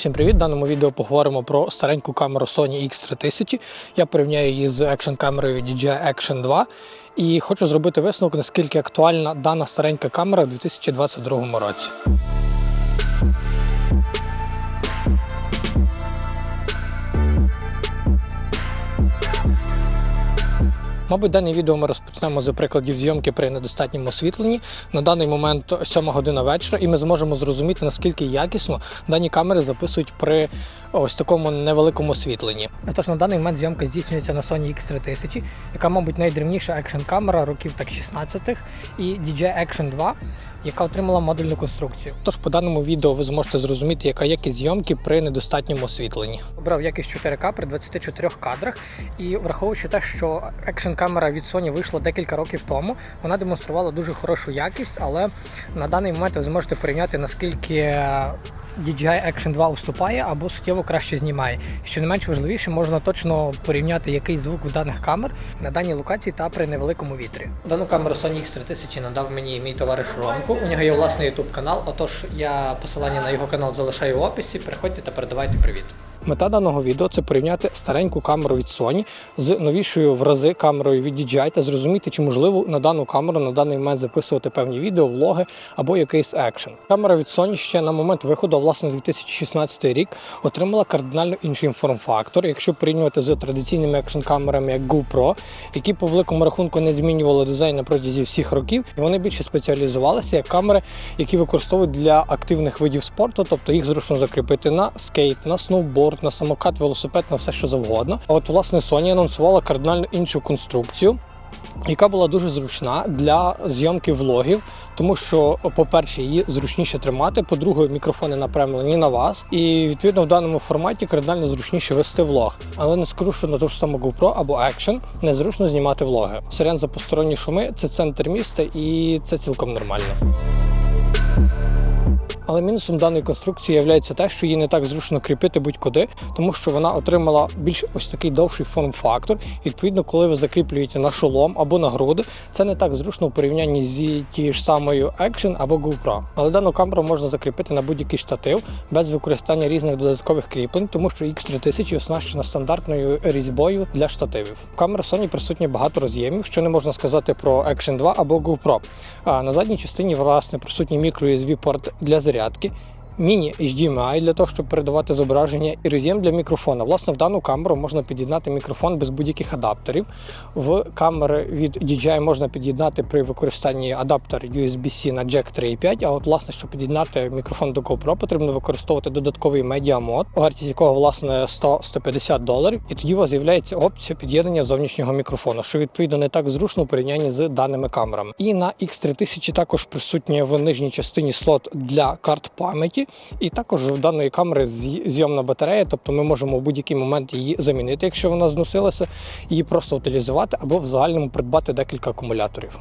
Всім привіт! В даному відео поговоримо про стареньку камеру Sony X3000. Я порівняю її з екшн камерою DJI Action 2 і хочу зробити висновок, наскільки актуальна дана старенька камера в 2022 році. Мабуть, дане відео ми розпочнемо з прикладів зйомки при недостатньому освітленні. На даний момент 7 година вечора, і ми зможемо зрозуміти, наскільки якісно дані камери записують при ось такому невеликому освітленні. Тож на даний момент зйомка здійснюється на Sony X3000, яка, мабуть, найдрівніша екшн камера років так 16-х, і DJI Action 2, яка отримала модульну конструкцію. Тож по даному відео ви зможете зрозуміти, яка якість зйомки при недостатньому освітленні. Обрав якість 4К при 24 кадрах, і враховуючи те, що екшн камера від Sony вийшла декілька років тому, вона демонструвала дуже хорошу якість, але на даний момент ви зможете порівняти наскільки. DJI Action 2 уступає або суттєво краще знімає. Що не менш важливіше, можна точно порівняти, який звук в даних камер на даній локації та при невеликому вітрі. Дану камеру Sony X3000 надав мені мій товариш Ромко. У нього є власний YouTube канал. Отож, я посилання на його канал залишаю в описі. Приходьте та передавайте привіт. Мета даного відео це порівняти стареньку камеру від Sony з новішою в рази камерою від DJI та зрозуміти, чи можливо на дану камеру на даний момент записувати певні відео, влоги або якийсь екшен. Камера від Sony ще на момент виходу, власне 2016 рік, отримала кардинально інший форм-фактор. Якщо порівнювати з традиційними екшн камерами як GoPro, які по великому рахунку не змінювали дизайн на протязі всіх років, і вони більше спеціалізувалися як камери, які використовують для активних видів спорту, тобто їх зручно закріпити на скейт, на сноуборд, на самокат, велосипед, на все що завгодно. А от власне Sony анонсувала кардинально іншу конструкцію. Яка була дуже зручна для зйомки влогів, тому що, по-перше, її зручніше тримати, по-друге, мікрофони напрямлені на вас, і відповідно в даному форматі кардинально зручніше вести влог. Але не скажу, що на ту ж саму GoPro або Action незручно знімати влоги. Сирен за посторонні шуми це центр міста, і це цілком нормально. Але мінусом даної конструкції є те, що її не так зручно кріпити будь-куди, тому що вона отримала більш ось такий довший форм-фактор. Відповідно, коли ви закріплюєте на шолом або на груди, це не так зручно в порівнянні з тією ж самою Action або GoPro. Але дану камеру можна закріпити на будь-який штатив без використання різних додаткових кріплень, тому що X3000 оснащена стандартною різьбою для штативів. В камери Sony присутні багато роз'ємів, що не можна сказати про Action 2 або GoPro. А на задній частині власне присутній мікро USB порт для зарядки міні HDMI для того, щоб передавати зображення, і роз'єм для мікрофона. Власне, в дану камеру можна під'єднати мікрофон без будь-яких адаптерів. В камери від DJI можна під'єднати при використанні адаптер USB-C на Jack 3.5, А от, власне, щоб під'єднати мікрофон до GoPro, потрібно використовувати додатковий медіамод, вартість якого власне 100-150 доларів. І тоді у вас з'являється опція під'єднання зовнішнього мікрофону, що відповідно не так зручно у порівнянні з даними камерами. І на X3000 також присутній в нижній частині слот для карт пам'яті. І також в даної камери зйомна батарея, тобто ми можемо в будь-який момент її замінити, якщо вона зносилася, її просто утилізувати або в загальному придбати декілька акумуляторів.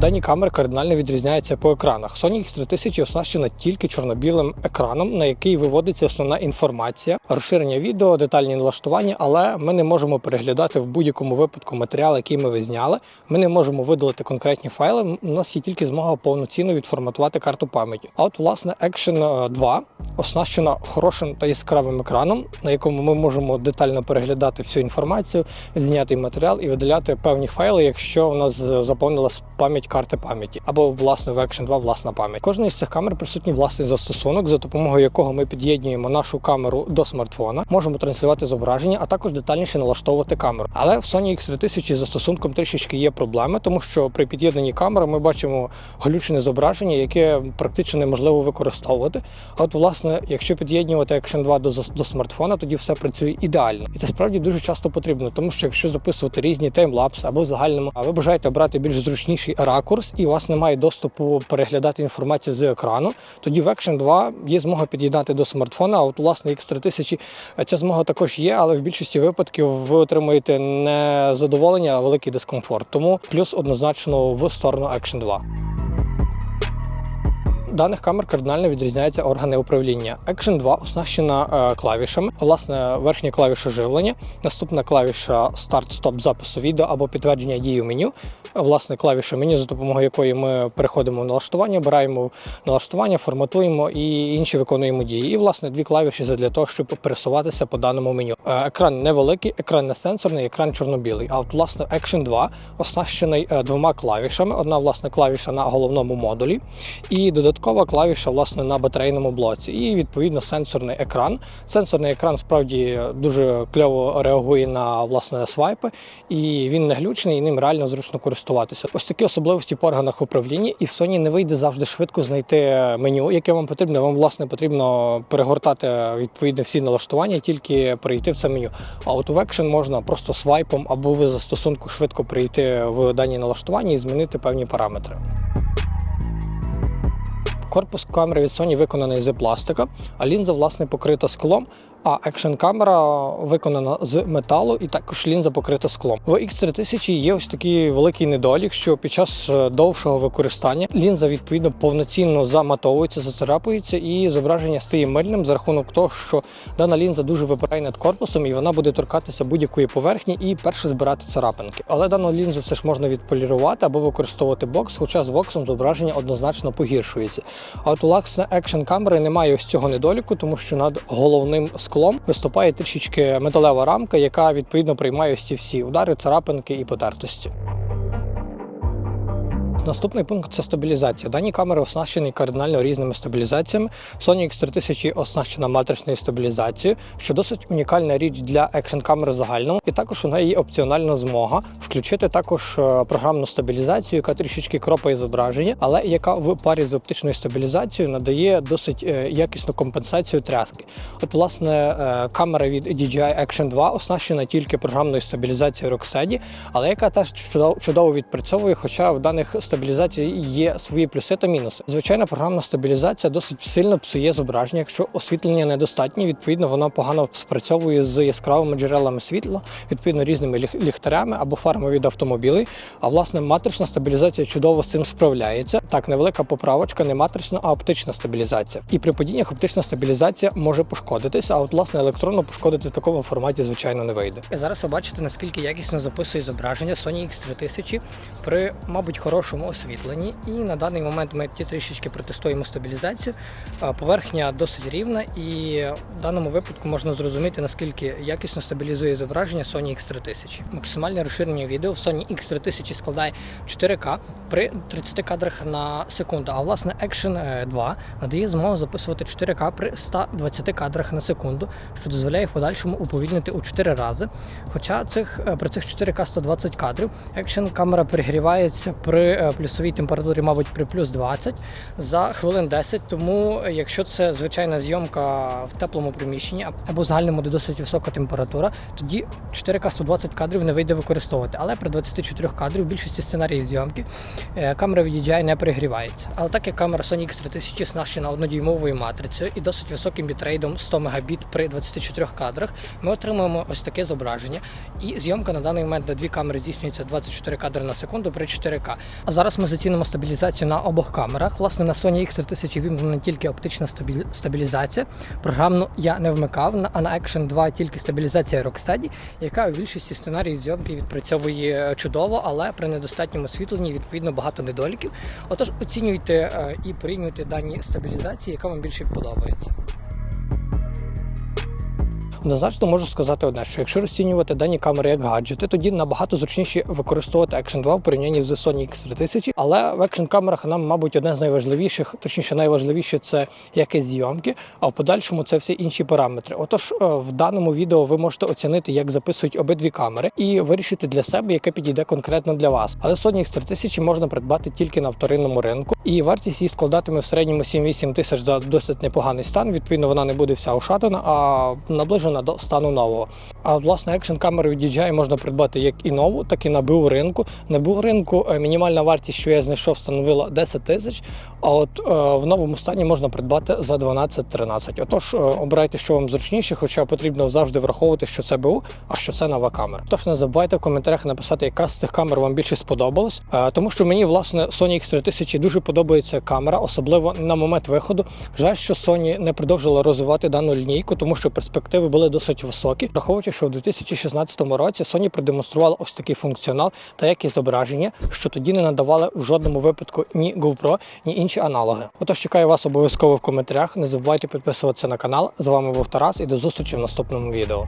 Дані камери кардинально відрізняються по екранах. Sony X3000 оснащена тільки чорно-білим екраном, на який виводиться основна інформація, розширення відео, детальні налаштування, але ми не можемо переглядати в будь-якому випадку матеріал, який ми зняли. Ми не можемо видалити конкретні файли. У нас є тільки змога повноцінно відформатувати карту пам'яті. А от, власне, Action 2 оснащена хорошим та яскравим екраном, на якому ми можемо детально переглядати всю інформацію, знятий матеріал і видаляти певні файли, якщо у нас заповнилась пам'ять карти пам'яті або власне в Action 2 власна пам'ять. Кожна із цих камер присутній власний застосунок, за допомогою якого ми під'єднуємо нашу камеру до смартфона, можемо транслювати зображення, а також детальніше налаштовувати камеру. Але в Sony X3000 з застосунком трішечки є проблеми, тому що при під'єднанні камери ми бачимо глючене зображення, яке практично неможливо використовувати. А от, власне, якщо під'єднувати Action 2 до, до смартфона, тоді все працює ідеально. І це справді дуже часто потрібно, тому що якщо записувати різні таймлапси або в загальному, а ви бажаєте обрати більш зручніший ракурс, і у вас немає доступу переглядати інформацію з екрану, тоді в Action 2 є змога під'єднати до смартфона. А от власне X3000 ця змога також є, але в більшості випадків ви отримуєте не задоволення, а великий дискомфорт. Тому плюс однозначно в сторону Action 2. Даних камер кардинально відрізняються органи управління. Action 2 оснащена е, клавішами. Власне, верхня клавіша живлення, наступна клавіша старт-стоп запису відео або підтвердження дії в меню. Власне, клавіша меню, за допомогою якої ми переходимо в налаштування, обираємо налаштування, форматуємо і інші виконуємо дії. І власне дві клавіші для того, щоб пересуватися по даному меню. Е, Екран невеликий, екран не сенсорний, екран чорно-білий. А от власне Action 2 оснащений е, двома клавішами. Одна власне клавіша на головному модулі, і додаткова клавіша власне на батарейному блоці. І відповідно сенсорний екран. Сенсорний екран справді дуже кльово реагує на власне свайпи, і він не глючний, і ним реально зручно користуватися. Ось такі особливості по органах управління, і в Sony не вийде завжди швидко знайти меню, яке вам потрібно. Вам власне потрібно перегортати відповідно всі налаштування, тільки перейти в це меню. А от в Action можна просто свайпом або в застосунку швидко прийти в дані налаштування і змінити певні параметри. Корпус камери від Sony виконаний з пластика, а лінза власне покрита склом. А екшн камера виконана з металу і також лінза покрита склом. В X3000 є ось такий великий недолік, що під час довшого використання лінза відповідно повноцінно заматовується, зацарапується, і зображення стає мильним за рахунок того, що дана лінза дуже випирає над корпусом, і вона буде торкатися будь-якої поверхні і перше збирати царапинки. Але дану лінзу все ж можна відполірувати або використовувати бокс, хоча з боксом зображення однозначно погіршується. А от у екшн камери немає ось цього недоліку, тому що над головним склом виступає трішечки металева рамка, яка відповідно приймає ось ці всі удари, царапинки і потертості. Наступний пункт це стабілізація. Дані камери оснащені кардинально різними стабілізаціями. Sony X3000 оснащена матричною стабілізацією, що досить унікальна річ для екшн камер загальному. І також у неї є опціональна змога включити також е, програмну стабілізацію, яка трішечки кропає зображення, але яка в парі з оптичною стабілізацією надає досить е, якісну компенсацію тряски. От, власне, е, камера від DJI Action 2 оснащена тільки програмною стабілізацією Rocksteady, але яка теж чудово, відпрацьовує, хоча в даних стабілізацій є свої плюси та мінуси. Звичайна програмна стабілізація досить сильно псує зображення, якщо освітлення недостатнє, відповідно воно погано спрацьовує з яскравими джерелами світла, відповідно різними ліхтарями або фарами від автомобілей. А власне матрична стабілізація чудово з цим справляється. Так, невелика поправочка, не матрична, а оптична стабілізація. І при падіннях оптична стабілізація може пошкодитися, а от власне електронно пошкодити в такому форматі, звичайно, не вийде. Зараз ви бачите, наскільки якісно записує зображення Sony X3000 при, мабуть, хорошому освітленні. І на даний момент ми ті трішечки протестуємо стабілізацію. Поверхня досить рівна, і в даному випадку можна зрозуміти, наскільки якісно стабілізує зображення Sony X3000. Максимальне розширення відео в Sony X3000 складає 4К при 30 кадрах на секунду. А власне Action 2 надає змогу записувати 4К при 120 кадрах на секунду, що дозволяє в подальшому уповільнити у 4 рази. Хоча цих е, при цих 4К 120 кадрів Action камера перегрівається при е, плюсовій температурі, мабуть, при плюс 20 за хвилин 10. Тому, якщо це звичайна зйомка в теплому приміщенні або загальному, де досить висока температура, тоді 4К 120 кадрів не вийде використовувати. Але при 24 кадрів в більшості сценаріїв зйомки е, камера від DJI не перегрівається. Але так як камера Sony X3000 оснащена однодюймовою матрицею і досить високим бітрейдом 100 Мбіт при 24 кадрах, ми отримуємо ось таке зображення. І зйомка на даний момент на дві камери здійснюється 24 кадри на секунду при 4К. Зараз ми зацінимо стабілізацію на обох камерах. Власне, на Sony X3000 вимкнена тільки оптична стабілі- стабілізація. Програмну я не вмикав, а на Action 2 тільки стабілізація Rocksteady, яка в більшості сценаріїв зйомки відпрацьовує чудово, але при недостатньому освітленні відповідно багато недоліків. Отож, оцінюйте е, і порівнюйте дані стабілізації, яка вам більше подобається. Однозначно можу сказати одне, що якщо розцінювати дані камери як гаджети, тоді набагато зручніше використовувати Action 2 в порівнянні з Sony X3000. Але в Action камерах нам, мабуть, одне з найважливіших, точніше, найважливіше це якість зйомки, а в подальшому це всі інші параметри. Отож, е, в даному відео ви можете оцінити, як записують обидві камери, і вирішити для себе, яке підійде конкретно для вас. Але Sony X3000 можна придбати тільки на вторинному ринку, і вартість її складатиме в середньому 7-8 тисяч за досить непоганий стан. Відповідно, вона не буде вся ушатана, а наближена наближена до стану нового. А власне екшн камеру від DJI можна придбати як і нову, так і на БУ ринку. На БУ ринку е, мінімальна вартість, що я знайшов, становила 10 тисяч. А от е, в новому стані можна придбати за 12-13. Отож, е, обирайте, що вам зручніше, хоча потрібно завжди враховувати, що це БУ, а що це нова камера. Тож не забувайте в коментарях написати, яка з цих камер вам більше сподобалась. Тому що мені власне Sony X3000 дуже подобається камера, особливо на момент виходу. Жаль, що Sony не продовжила розвивати дану лінійку, тому що перспективи були досить високі. Враховуючи, що в 2016 році Sony продемонструвала ось такий функціонал та якість зображення, що тоді не надавали в жодному випадку ні GoPro, ні інші аналоги. Отож чекаю вас обов'язково в коментарях. Не забувайте підписуватися на канал. З вами був Тарас і до зустрічі в наступному відео.